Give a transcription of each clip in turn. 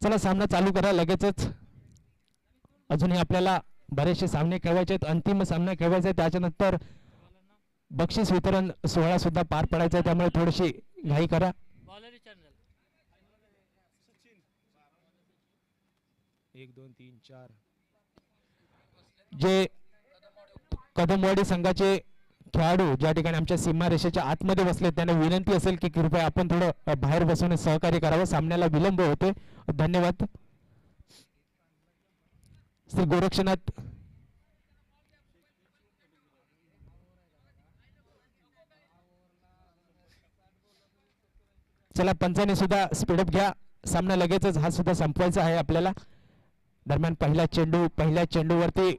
चला सामना चालू करा लगेचच. अजूनही आपल्याला बरेचसे सामने खेळवायचे आहेत. अंतिम सामना खेळवायचा आहे त्याच्यानंतर बक्षीस वितरण सोहळा सुद्धा पार पडायचा आहे. त्यामुळे थोडीशी घाई करा. एक दोन तीन चार. जे कदमवाडी संघाचे खेळाडू ज्या ठिकाणी आमच्या सीमारेषेच्या आतमध्ये बसले त्यांना विनंती असेल की कृपया आपण थोडं बाहेर बसून सहकार्य करावं. सामन्याला विलंब होते धन्यवाद. श्री गोरक्षनाथ. चला पंचाने सुद्धा स्पीडअप घ्या. सामना लगेचच हा सुद्धा संपवायचा आहे आपल्याला. दरम्यान पहिला चेंडू पहिल्या चेंडूवरती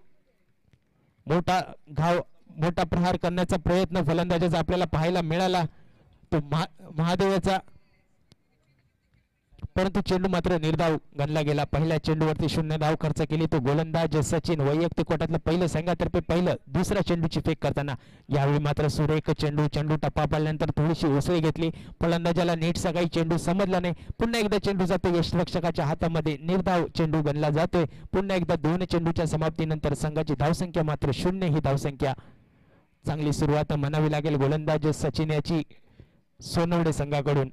मोठा घाव मोठा प्रहार करण्याचा प्रयत्न फलंदाजाचा आपल्याला पाहायला मिळाला तो महा महादेवाचा. परंतु चेंडू मात्र निर्धाव गणला गेला. पहिल्या चेंडूवरती शून्य धाव खर्च केली. तो गोलंदाज सचिन वैयक्तिक कोटातलं पहिलं संघातर्फे पहिलं दुसऱ्या चेंडूची फेक करताना. यावेळी मात्र सुरेख चेंडू चेंडू टप्पा पडल्यानंतर थोडीशी उसळी घेतली. फलंदाजाला नीट सकाळी चेंडू समजला नाही. पुन्हा एकदा चेंडू जातो. यशरक्षकाच्या हातामध्ये निर्धाव चेंडू गणला जातोय. पुन्हा एकदा दोन चेंडूच्या समाप्तीनंतर संघाची धावसंख्या मात्र शून्य ही धावसंख्या. चांगली सुरुवात म्हणावी लागेल गोलंदाज सचिन याची सोनवडे संघाकडून.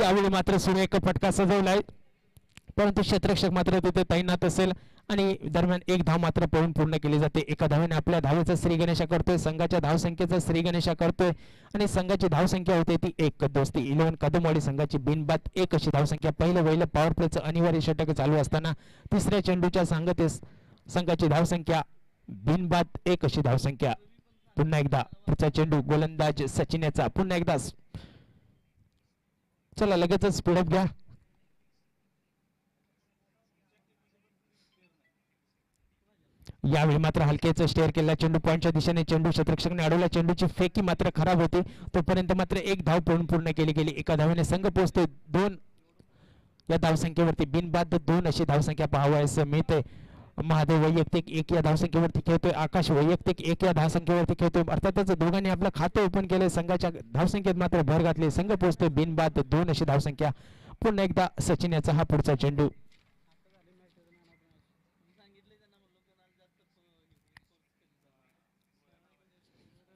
यावेळी मात्र एक फटका सजवलाय. परंतु क्षेत्रक्षक मात्र तिथे तैनात असेल आणि दरम्यान एक धाव मात्र पळून पूर्ण केली जाते. एका धावेने आपल्या धावेचा श्री गणेशा करतोय संघाच्या धावसंख्येचा श्री गणेशा करतोय आणि संघाची धावसंख्या होते ती एक दोस्ती. इलेव्हन कदमवाडी संघाची बिनबाद एक अशी धावसंख्या. पहिलं पहिलं पॉवर प्लेचं अनिवार्य षटक चालू असताना तिसऱ्या चेंडूच्या सांगतेस संघाची धावसंख्या बिनबाद एक अशी धावसंख्या. पुन्हा एकदा पुढचा चेंडू गोलंदाज सचिन याचा पुन्हा एकदा चला लगेचच स्पीडअप घ्या. यावेळी मात्र हलकेच स्टेअर केला चेंडू. पॉईंटच्या दिशेने चेंडू क्षेत्ररक्षकने अडवला. चेंडूची फेकी मात्र खराब होती. तोपर्यंत मात्र एक धाव पूर्ण पूर्ण केली गेली. एका धावेने संघ पोहोचते दोन या धावसंख्येवरती बिनबाद दोन अशी धावसंख्या पाहावयास मिळते. महादेव वैयक्तिक एक या धावसंख्येवरती खेळतोय आकाश वैयक्तिक एक या धावसंख्येवरती खेळतोय. अर्थातच दोघांनी आपलं खातं ओपन केलं संघाच्या धावसंख्येत मात्र भर घातली संघ पोहोचतोय बिनबाद दोन अशी धावसंख्या. पुन्हा एकदा सचिन याचा हा पुढचा चेंडू.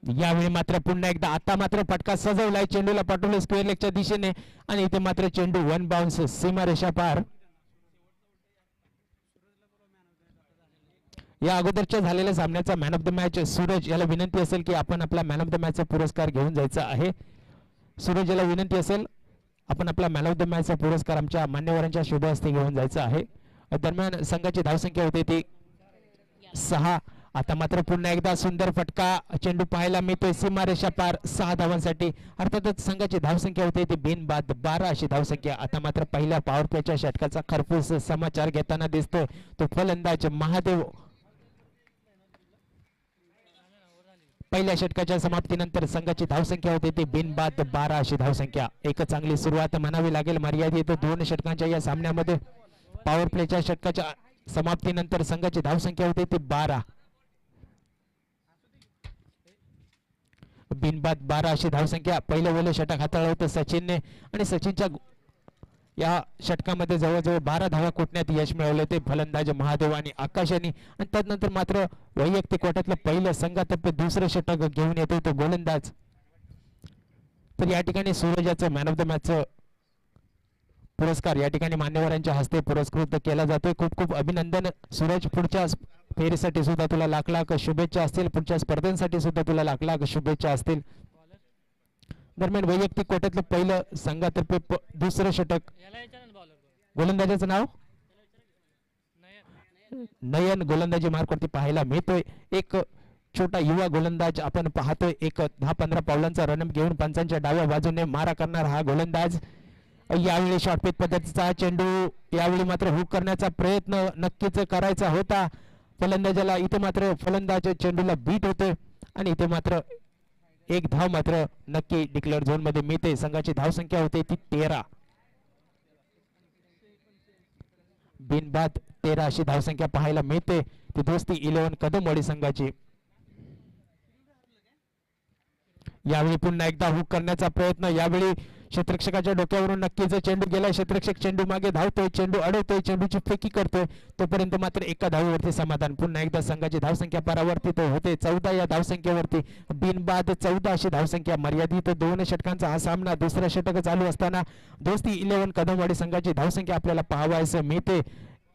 यावेळी मात्र पुन्हा एकदा आता मात्र फटका सजवलाय चेंडूला पाठवलं स्क्वेअर लेगच्या दिशेने. आणि इथे मात्र चेंडू वन बाउन्स सीमारेषा पार. या अगोदरच्या झालेल्या सामन्याचा man of the match Suraj याला विनंती असेल की आपण आपला मॅन ऑफ द मॅचचा पुरस्कार घेऊन जायचा आहे. सूरज याला विनंती असेल आपण आपला मॅन ऑफ द मॅचचा पुरस्कार आमच्या मान्यवरांच्या शुभ हस्ते घेऊन जायचा आहे. दरम्यान संघाची धावसंख्या होती ती सहा. आता मात्र पुन्हा एकदा सुंदर फटका चेंडू पाहायला मिळतोय. सीमारेषा पार सहा धावांसाठी. अर्थातच संघाची धावसंख्या होती ती बिनबाद बारा अशी धावसंख्या. आता मात्र पहिल्या पॉवर प्लेच्या षटकाचा खरपूस समाचार घेताना दिसतोय. तो फलंदाज महादेव पहिल्या षटकाच्या समाप्तीनंतर संघाची धावसंख्या होती ती बिनबाद बारा अशी धावसंख्या. एक चांगली सुरुवात म्हणावी लागेल मर्यादित दोन षटकांच्या या सामन्यामध्ये. पॉवर प्लेच्या षटकाच्या समाप्तीनंतर संघाची धावसंख्या होती ती बारा. बिनबाद बारा अशी धावसंख्या. पहिलं वेळेला षटक हाताळलं होतं सचिनने. आणि सचिनच्या या षटकामध्ये जवळजवळ बारा धावा कुटण्यात यश मिळवले. ते फलंदाज महादेव आणि आकाश यांनी. आणि त्यानंतर मात्र वैयक्तिक वाट्यातलं पहिलं संघातर्फे दुसरं षटक घेऊन येतो तो गोलंदाज. तर या ठिकाणी सूरजाचं मॅन ऑफ द मॅचचं पुरस्कार या ठिकाणी मान्यवरांच्या हस्ते पुरस्कृत केला जातोय. खूप खूप अभिनंदन सूरज. पुढच्या फेरीसाठी सुद्धा तुला लाख लाख शुभेच्छा असतील. पुढच्या स्पर्धेसाठी सुद्धा तुला लाख लाख शुभेच्छा असतील. दरम्यान वैयक्तिक कोट्यातलं पहिलं संघातर्फे दुसरं षटक. गोलंदाजाचं नाव? नयन गोलंदाजी मार्कवरती पाहायला मिळतोय. एक छोटा युवा गोलंदाज आपण पाहतोय. एक दहा पंधरा पावलांचा रनअप घेऊन पंचांच्या डाव्या बाजूने मारा करणार हा गोलंदाज. यावेळी शॉर्टपिच पद्धतीचा चेंडू यावेळी मात्र हुक करण्याचा प्रयत्न नक्कीच करायचा होता. फलंदाजाला इथे मात्र फलंदाज चेंडूला बीट होते आणि इथे मात्र एक धाव मात्र नक्की डिक्लेअर झोनमध्ये मिळते. संघाची धावसंख्या होते ती तेरा. बिनबाद तेरा अशी धावसंख्या पाहायला मिळते. ती दोस्ती इलेव्हन कदमवाडी संघाची. यावेळी पुन्हा एकदा हुक करण्याचा प्रयत्न. यावेळी क्षेत्रक्षकाच्या डोक्यावरून नक्कीच चेंडू गेलाय क्षेत्रक्षक चेंडू मागे धावतोय चेंडू अडवतोय चेंडूची फेकी करतोय तोपर्यंत मात्र एका धावीवरती समाधान. पुन्हा एकदा संघाची धावसंख्या परावर्तित होते. चौदा या धावसंख्येवरती बिनबाद चौदा अशी धावसंख्या. मर्यादित दोन षटकांचा हा सामना. दुसरा षटक चालू असताना दोस्ती इलेव्हन कदमवाडी संघाची धावसंख्या आपल्याला पाहावयास मिळते.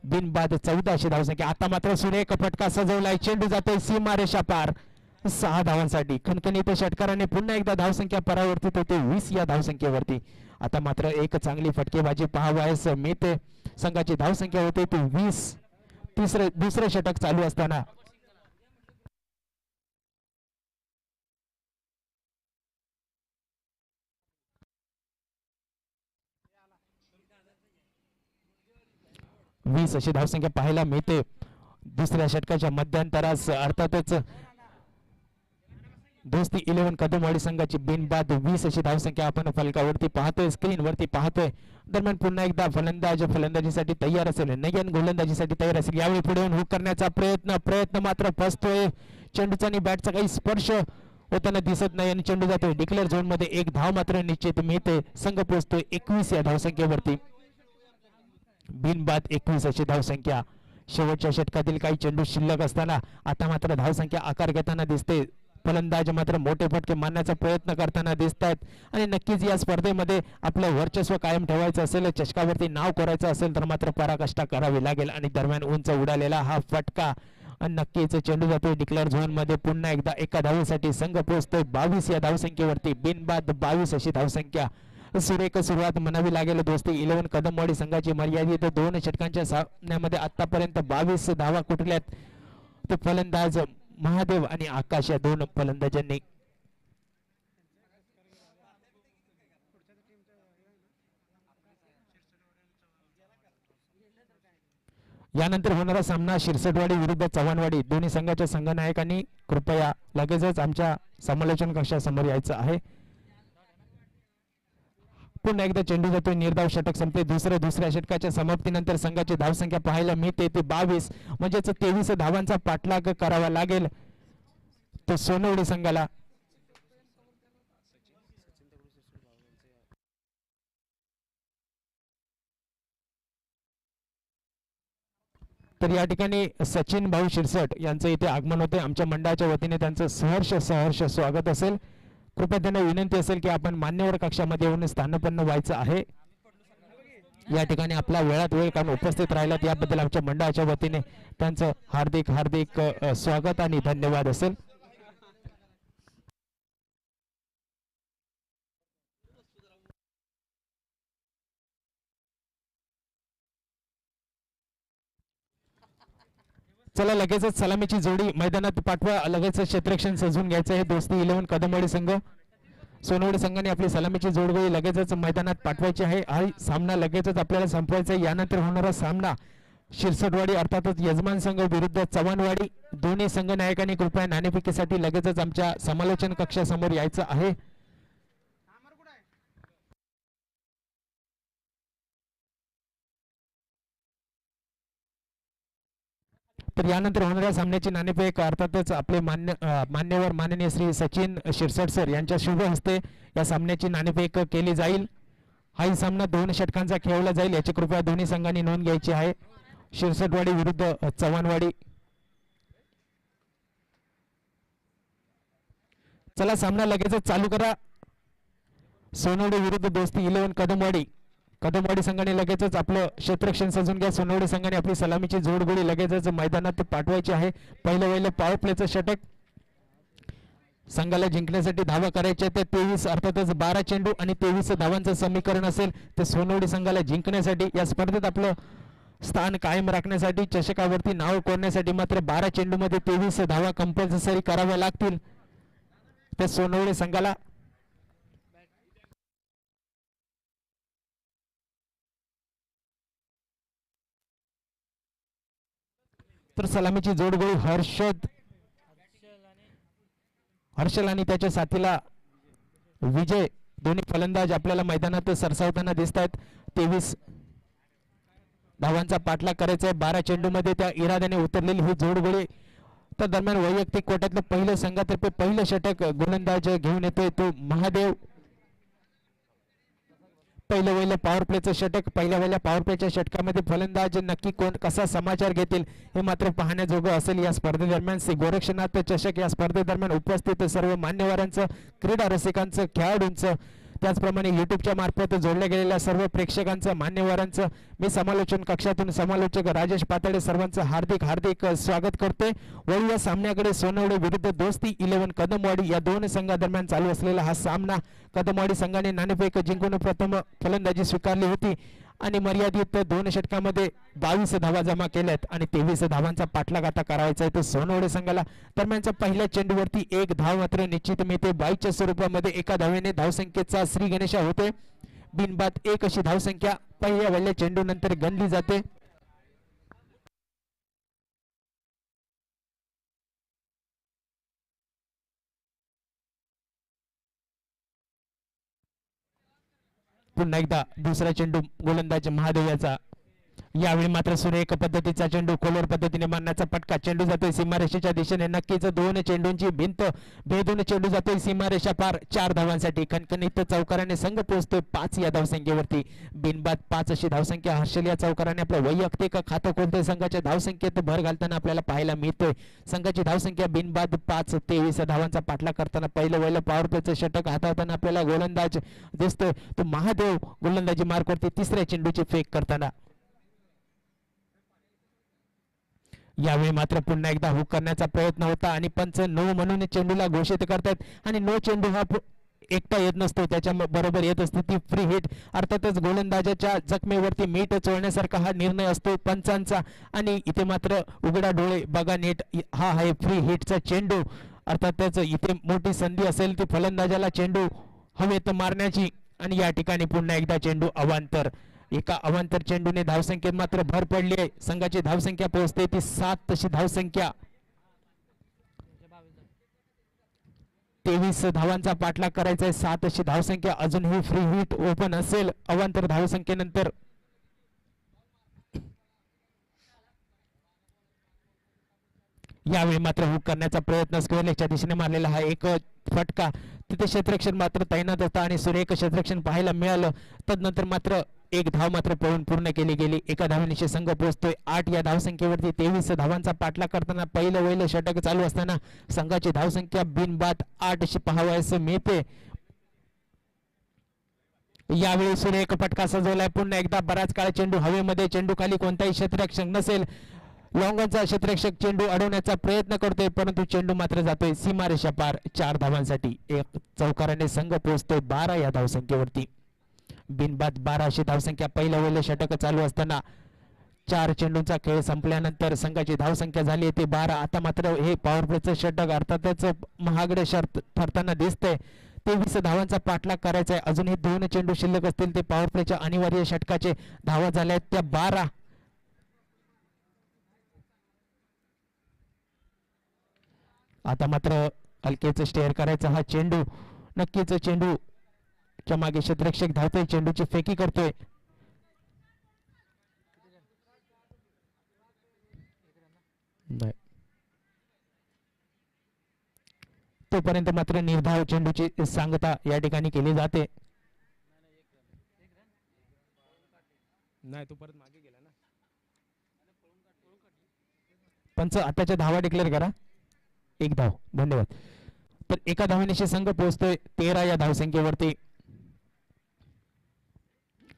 बिनबाद चौदा अशी धावसंख्या. आता मात्र सुरेख फटका सजवलाय. चेंडू जातोय सीमारेषा पार. सहा धावांसाठी. खणखणीत षटकाराने पुन्हा एकदा धावसंख्या परावर्तित होते. वीस या धावसंख्येवरती. आता मात्र एक चांगली फटकेबाजी पाहावयास मिळते संघाची धावसंख्या होते. ती वीस. तिसरे दुसरे षटक चालू असताना. वीस अशी धावसंख्या पाहायला मिळते. दुसऱ्या षटकाच्या मध्यंतरास अर्थातच दोस्ती इलेव्हन कदमवाडी संघाची बिनबाद वीस अशी धावसंख्या आपण फलकावरती पाहतोय स्क्रीन वरती पाहतोय. दरम्यान पुन्हा एकदा फलंदाज फलंदाजीसाठी तयार असेल. नयन गोलंदाजीसाठी तयार असेल. यावेळी पुढे येऊन हुक करण्याचा प्रयत्न प्रयत्न मात्र फसतोय. चेंडूचा आणि बॅटचा काही स्पर्श होताना दिसत नाही आणि चेंडू जातोय. डिक्लेअर झोनमध्ये एक धाव मात्र निश्चित मिळते. संघ पोहोचतोय एकवीस या धावसंख्येवरती. बिनबाद एकवीस अशी धावसंख्या. शेवटच्या षटकातील काही चेंडू शिल्लक असताना आता मात्र धावसंख्या आकार घेताना दिसते. फलंदाज मात्र मोठे फटके मारण्याचा प्रयत्न करताना दिसत आहेत आणि नक्कीच या स्पर्धेमध्ये आपलं वर्चस्व कायम ठेवायचं असेल चषकावरती नाव करायचं असेल तर मात्र पराकाष्ठा करावी लागेल. आणि दरम्यान उंच उडालेला हा फटका आणि नक्कीच चेंडू जातोय डिक्लेअर झोनमध्ये पुन्हा एकदा एका धावेसाठी संघ पोहोचतोय. बावीस या धावसंख्येवरती बिनबाद बावीस अशी धावसंख्या सुरेख सुरुवात म्हणावी लागेल. दोस्ती इलेव्हन कदमवाडी संघाची मर्यादित दोन षटकांच्या सामन्यामध्ये आतापर्यंत बावीस धावा कुठल्यात? तो फलंदाज महादेव आणि आकाश या दोन फलंदाजांनी यानंतर होणारा सामना शिरसटवाडी विरुद्ध चव्हाणवाडी. दोन्ही संघाच्या संघनायकांनी कृपया लगेचच आमच्या समालोचन कक्षासमोर यायचं आहे. पुन्हा एकदा चेंडू जातोय निर्धाव षटक संपते दुसऱ्या दुसऱ्या षटकाच्या समाप्तीनंतर संघाची धावसंख्या पाहायला मिळते. ते बावीस म्हणजेच तेवीस धावांचा पाठलाग करावा लागेल. तो सोनवडी संघाला. तर या ठिकाणी सचिन भाऊ शिरसट यांचं इथे आगमन होते आमच्या मंडळाच्या वतीने त्यांचं सहर्ष सहर्ष स्वागत असेल. कृपया त्यांना विनंती असेल की आपण मान्यवर कक्षामध्ये येऊन स्थानपन्न व्हायचं आहे. या ठिकाणी आपला वेळात वेळ काढून उपस्थित राहिलात. याबद्दल आमच्या मंडळाच्या वतीने त्यांचं हार्दिक हार्दिक स्वागत आणि धन्यवाद असेल. चला लगेचच सलामीची जोडी मैदानात पाठवा. लगेचच क्षेत्रक्षण सजवून घ्यायचं आहे. दोस्ती इलेव्हन कदमवाडी संघ. सोनवडी संघाने आपली सलामीची जोडगोळी लगेचच मैदानात पाठवायची आहे. हा सामना लगेचच आपल्याला संपवायचा आहे. यानंतर होणारा सामना शिरसटवाडी अर्थातच यजमान संघ विरुद्ध चव्हाणवाडी. दोन्ही संघ नायकांनी कृपया नाणेफिकेसाठी लगेचच आमच्या समालोचन कक्षासमोर यायचं आहे. तर यानंतर होणाऱ्या सामन्याची नाणेफेक अर्थातच आपले मान्य मान्यवर माननीय श्री सचिन शिरसट सर यांच्या शुभ हस्ते या सामन्याची नाणेफेक केली जाईल. हाही सामना दोन षटकांचा खेळवला जाईल याची कृपया दोन्ही संघांनी नोंद घ्यायची आहे. शिरसटवाडी विरुद्ध चव्हाणवाडी. चला सामना लगेचच चालू करा. सोनवडी विरुद्ध दोस्ती इलेव्हन कदमवाडी. कदमवाडी संघाने लगेचच आपलं क्षेत्रक्षण सजून घ्या. सोनवडी संघाने आपली सलामीची जोडगोळी लगेचच मैदानात पाठवायची आहे. पहिलं पहिलं पॉवर प्लेचं षटक. संघाला जिंकण्यासाठी धावा करायच्या त्या तेवीस अर्थातच बारा चेंडू आणि तेवीस धावांचं समीकरण असेल. ते सोनवडी संघाला जिंकण्यासाठी या स्पर्धेत आपलं स्थान कायम राखण्यासाठी चषकावरती नाव कोरण्यासाठी मात्र बारा चेंडूमध्ये तेवीस धावा कंपल्सरी कराव्या लागतील. त्या सोनवडी संघाला तर सलामीची जोडगोळी हर्षद. हर्षल आणि त्याच्या साथीला विजय दोन्ही फलंदाज आपल्याला मैदानात सरसावताना दिसत आहेत तेवीस धावांचा पाठलाग करायचा आहे बारा चेंडूमध्ये त्या इराद्याने उतरलेली ही जोडगोळी. तर दरम्यान वैयक्तिक कोट्यातलं पहिलं संघातर्फे पहिलं षटक गोलंदाज घेऊन येतोय तो महादेव. पहिलं वहिलं पॉवर प्लेचं षटक पहिल्या वेळेला पॉवर प्लेच्या षटकामध्ये फलंदाज नक्की कोण कसा समाचार घेतील हे मात्र पाहण्याजोगं असेल या स्पर्धेदरम्यान. श्री गोरक्षनाथ चषक या स्पर्धेदरम्यान उपस्थित सर्व मान्यवरांचं क्रीडा रसिकांचं खेळाडूंचं त्याचप्रमाणे युट्यूबच्या मार्फत जोडल्या गेलेल्या सर्व प्रेक्षकांचं मान्यवरांचं मी समालोचन कक्षातून समालोचक राजेश पातळे सर्वांचं हार्दिक हार्दिक स्वागत करते. वळू या सामन्याकडे. सोनवडे विरुद्ध दोस्ती इलेव्हन कदमवाडी या दोन संघादरम्यान चालू असलेला हा सामना. कदमवाडी संघाने नाणेफेक जिंकून प्रथम फलंदाजी स्वीकारली होती. आणि मर्यादित दोन षटकामध्ये बावीस धावा जमा केल्यात आणि तेवीस धावांचा पाठलाग आता करायचा आहे तो सोनवडे संघाला. दरम्यानच्या पहिल्या चेंडूवरती एक धाव मात्र निश्चित मिळते. बाईच्या स्वरूपामध्ये एका धावेने धावसंख्येचा श्री गणेशा होते. बिनबाद एक अशी धावसंख्या पहिल्या वल्ल्या चेंडू नंतर गणली जाते. पुन्हा एकदा दुसरा चेंडू गोलंदाज महादेव याचा यावेळी मात्र सुरेख पद्धतीचा चेंडू कोलर पद्धतीने मारण्याचा पटका चेंडू जातोय सीमारेषेच्या दिशेने. नक्कीच दोन चेंडूंची भिंत भेदून चेंडू जातोय सीमारेषा पार. चार धावांसाठी कणकणीत चौकाराने संघ पोहोचतोय पाच या धावसंख्येवरती. बिनबाद पाच अशी धावसंख्या. हर्षल या चौकाराने आपलं वैयक्तिक खातं खोलतोय. संघाच्या धावसंख्येत भर घालताना आपल्याला पाहायला मिळतोय. संघाची धावसंख्या बिनबाद पाच तेवीस धावांचा पाठला करताना पहिलं वहिलं पावरपेचं षटक हाताळताना आपल्याला गोलंदाज दिसतोय. तो महादेव गोलंदाजी मार्कवरती तिसऱ्या चेंडूची फेक करताना. यावेळी मात्र पुन्हा एकदा हुक करण्याचा प्रयत्न होता आणि पंच नो म्हणून चेंडूला घोषित करतात आणि नो चेंडू हा एकटा येत नसतो त्याच्या बरोबर येत असते. ती फ्री हिट अर्थातच गोलंदाजाच्या जखमेवरती मीठ चोळण्यासारखा हा निर्णय असतो पंचांचा. आणि इथे मात्र उघडा डोळे बघा नीट हा आहे फ्री हिटचा चेंडू. अर्थातच इथे मोठी संधी असेल ती फलंदाजाला चेंडू हवेत मारण्याची. आणि या ठिकाणी पुन्हा एकदा चेंडू अवांतर एका अवांतर चेंडूने धावसंख्येत मात्र भर पडली आहे. संघाची धावसंख्या पोहोचते ती सात तशी धावसंख्या. तेवीस धावांचा पाठलाग करायचा आहे. सात अशी धावसंख्या अजूनही फ्री हिट ओपन असेल. अवांतर धावसंख्येनंतर. यावेळी मात्र हुक करण्याचा प्रयत्न स्क्वेअरलेगच्या दिशेने मारलेला हा एक फटका. तिथे क्षेत्ररक्षण मात्र तैनात होता आणि सुरेख क्षेत्ररक्षण पाहायला मिळालं. तदनंतर मात्र एक धाव मात्र पळून पूर्ण केली गेली. एका धावनिशी संघ पोहोचतोय. आठ या धावसंख्येवरती तेवीस धावांचा पाठला करताना पहिलं वहिलं षटक चालू असताना संघाची धावसंख्या बिनबाद आठ अशी पाहावयास मिळते. यावेळी सुरेख फटका सजवलाय. पुन्हा एकदा बराच काळ चेंडू हवेमध्ये चेंडू खाली कोणताही क्षेत्ररक्षक नसेल. लॉंगॉनचा क्षेत्ररक्षक चेंडू अडवण्याचा प्रयत्न करतोय परंतु चेंडू मात्र जातोय सीमारेषा पार. चार धावांसाठी एक चौकाराने संघ पोहोचतोय बारा या धावसंख्येवरती. बिनबाद बाराशे धावसंख्या. पहिल्या वेळेला षटक चालू असताना चार चेंडूंचा खेळ संपल्यानंतर संघाची धावसंख्या झाली ते बारा आता मात्र हे पॉवर प्लेचं षटक अर्थातच महागडे शर्त ठरताना दिसतंय. तेवीस धावांचा पाठलाग करायचा आहे. अजूनही दोन चेंडू शिल्लक असतील. ते पॉवर प्लेच्या अनिवार्य षटकाचे धावा झाल्या आहेत त्या बारा आता मात्र हलकेच स्टेअर करायचा हा चेंडू. नक्कीच चेंडू च्या मागे क्षेत्ररक्षक धावतोय चेंडूची फेकी करतोय. नाही. तोपर्यंत मात्र निर्धाव चेंडूची सांगता या ठिकाणी केली जाते. नाही तो परत मागे गेला ना. पंच आताच्या धावा डिक्लेअर करा. एक धाव धन्यवाद. तर एका धावनिशी संघ पोहोचतोय तेरा या धावसंख्येवरती.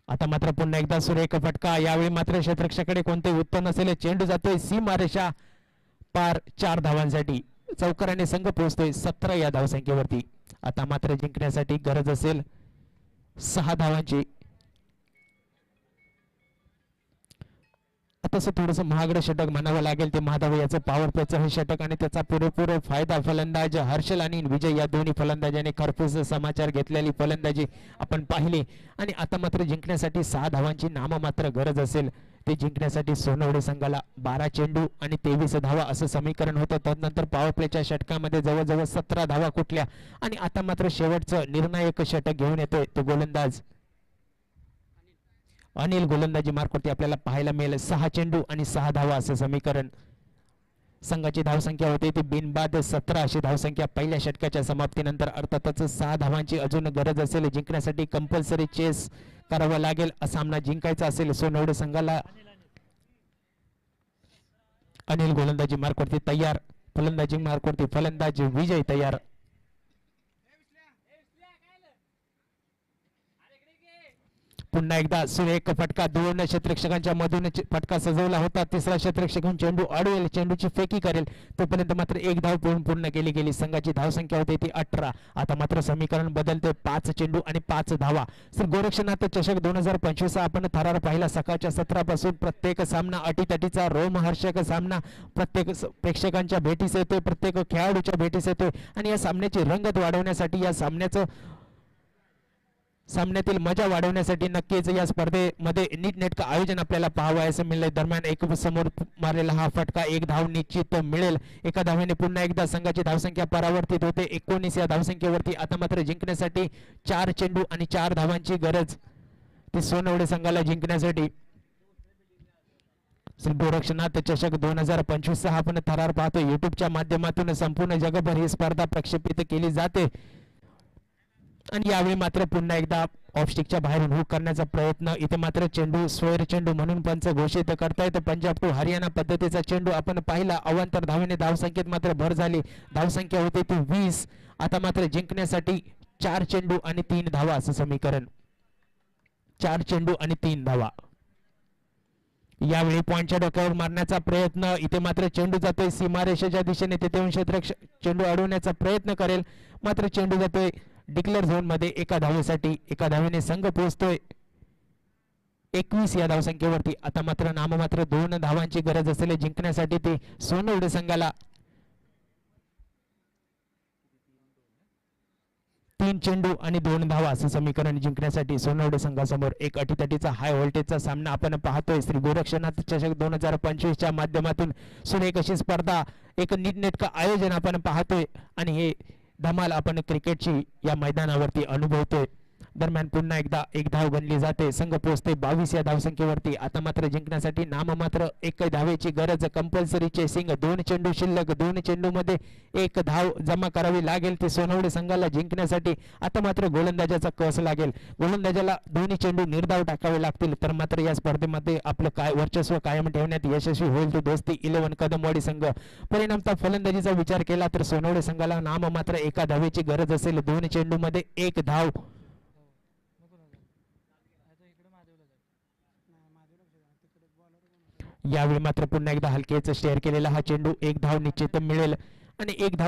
आता मात्र पुन्हा एकदा सुरेख फटका. यावेळी मात्र क्षेत्रक्षाकडे कोणते उत्तर नसेल चेंडू जातोय. सी मारेषा पार चार धावांसाठी. चौकाराने संघ पोहोचतोय सतरा या धावसंख्येवरती. आता मात्र जिंकण्यासाठी गरज असेल सहा धावांची. तसं थोडंसं महागडं षटक म्हणावं लागेल ते महादाव याचं पॉवर प्लेचं हे षटक आणि त्याचा पुरेपूर फायदा फलंदाज हर्षल आणि विजय या दोन्ही फलंदाजाने खरपूस समाचार घेतलेली फलंदाजी आपण पाहिली. आणि आता मात्र जिंकण्यासाठी सहा धावांची नाममात्र गरज असेल. ते जिंकण्यासाठी सोनवडे संघाला बारा चेंडू आणि तेवीस धावा असं समीकरण होतं. तदनंतर पॉवर प्लेच्या षटकामध्ये जवळजवळ सतरा धावा कुठल्या? आणि आता मात्र शेवटचं निर्णायक षटक घेऊन येतोय तो गोलंदाज. अनिल गोलंदाजी मार्कवरती आपल्याला पाहायला मिळेल. सहा चेंडू आणि सहा धावा असं समीकरण. संघाची धावसंख्या होती. ती बिनबाद सतरा अशी धावसंख्या पहिल्या षटकाच्या समाप्तीनंतर अर्थातच सहा धावांची अजून गरज असेल. जिंकण्यासाठी कंपल्सरी चेस करावा लागेल. सामना जिंकायचा असेल सोनवडे संघाला अनिल गोलंदाजी मार्कवरती तयार. फलंदाजी मार्कवरती फलंदाज विजय तयार. पुन्हा एकदा सुरेख फटका दोन क्षेत्रक्षकांच्या मधून फटका सजवला होता. तिसरा क्षेत्ररक्षक चेंडू अडवेल चेंडूची फेकी करेल. तोपर्यंत मात्र एक धाव पूर्ण पूर्ण केली गेली. संघाची धावसंख्या होती ती अठरा. आता मात्र समीकरण बदलते पाच चेंडू आणि पाच धावा. सर गोरक्षनाथ चषक दोन हजार पंचवीस आपण थरार पाहिला. सकाळच्या सत्रापासून प्रत्येक सामना अटीतटीचा रोमहर्षक सामना. प्रत्येक प्रेक्षकांच्या भेटीस येतोय प्रत्येक खेळाडूच्या भेटीस येतोय. आणि या सामन्याची रंगत वाढवण्यासाठी या सामन्याचं सामन्यातील मजा वाढवण्यासाठी नक्कीच या स्पर्धेमध्ये नीटनेटकं आयोजन आपल्याला पाहावयास मिळेल दरम्यान एक समोर मारलेला हा फटका एक धाव निश्चित मिळेल. एका धावाने पुन्हा एकदा संघाची धावसंख्या परावर्तित होते. एकोणीस या धावसंख्येवरती आता मात्र जिंकण्यासाठी चार चेंडू आणि चार धावांची गरज. ती सोनवडे संघाला जिंकण्यासाठी. गोरक्षनाथ चषक दोन हजार पंचवीस हा आपण थरार पाहतो युट्यूबच्या माध्यमातून संपूर्ण जगभर ही स्पर्धा प्रक्षेपित केली जाते. आणि यावेळी मात्र पुन्हा एकदा ऑफस्टिकच्या बाहेरून हुक करण्याचा प्रयत्न. इथे मात्र चेंडू स्वैर चेंडू म्हणून पंच घोषित करतायत. पंजाब टू हरियाणा पद्धतीचा चेंडू आपण पाहिला. अवांतर धावेने धावसंख्येत मात्र भर झाली. धावसंख्या होती ती वीस. आता मात्र जिंकण्यासाठी चार चेंडू आणि तीन धावा असं समीकरण. चार चेंडू आणि तीन धावा. यावेळी पॉईंटच्या डोक्यावर मारण्याचा प्रयत्न. इथे मात्र चेंडू जातोय. सीमारेषेच्या दिशेने तेथे क्षेत्र चेंडू अडवण्याचा प्रयत्न करेल. मात्र चेंडू जातोय डिक्लेअर झोनमध्ये एका धावेसाठी एका धावेने संघ पोहोचतोय. एकवीस या धावसंख्येवरती. आता मात्र नाममात्र दोन धावांची गरज असलेले जिंकण्यासाठी ते सोनवडे संघाला. तीन चेंडू आणि दोन धावा असं समीकरण जिंकण्यासाठी सोनवडे संघासमोर एक अटीतटीचा हाय व्होल्टेजचा सामना आपण पाहतोय. श्री गोरक्षनाथ चषक दोन हजार पंचवीसच्या माध्यमातून सुरेख अशी स्पर्धा एक नीटनेटकं आयोजन आपण पाहतोय. आणि हे धमाल आपण क्रिकेटची या मैदानावरती अनुभवतोय. दरम्यान पुन्हा एकदा एक धाव बनली जाते. संघ पोहोचते बावीस या धावसंख्येवरती. आता मात्र जिंकण्यासाठी नाममात्र एक धावेची गरज कंपल्सरीचे सिंग दोन चेंडू शिल्लक दोन चेंडू मध्ये एक धाव जमा करावी लागेल. ते सोनवडे संघाला जिंकण्यासाठी आता मात्र गोलंदाजाचा कस लागेल? गोलंदाजाला दोन्ही चेंडू निर्धाव टाकावे लागतील. तर मात्र या स्पर्धेमध्ये आपलं काय वर्चस्व कायम ठेवण्यात यशस्वी होईल तो दोस्ती इलेव्हन कदमवाडी संघ. परिणामता फलंदाजीचा विचार केला तर सोनवडे संघाला नाम मात्र एका धावेची गरज असेल. दोन चेंडू मध्ये एक धाव यावेळी मात्र पुन्हा एकदा हलकेच शेअर केलेला हा चेंडू. एक धाव निश्चित मिळेल. आणि एक धाव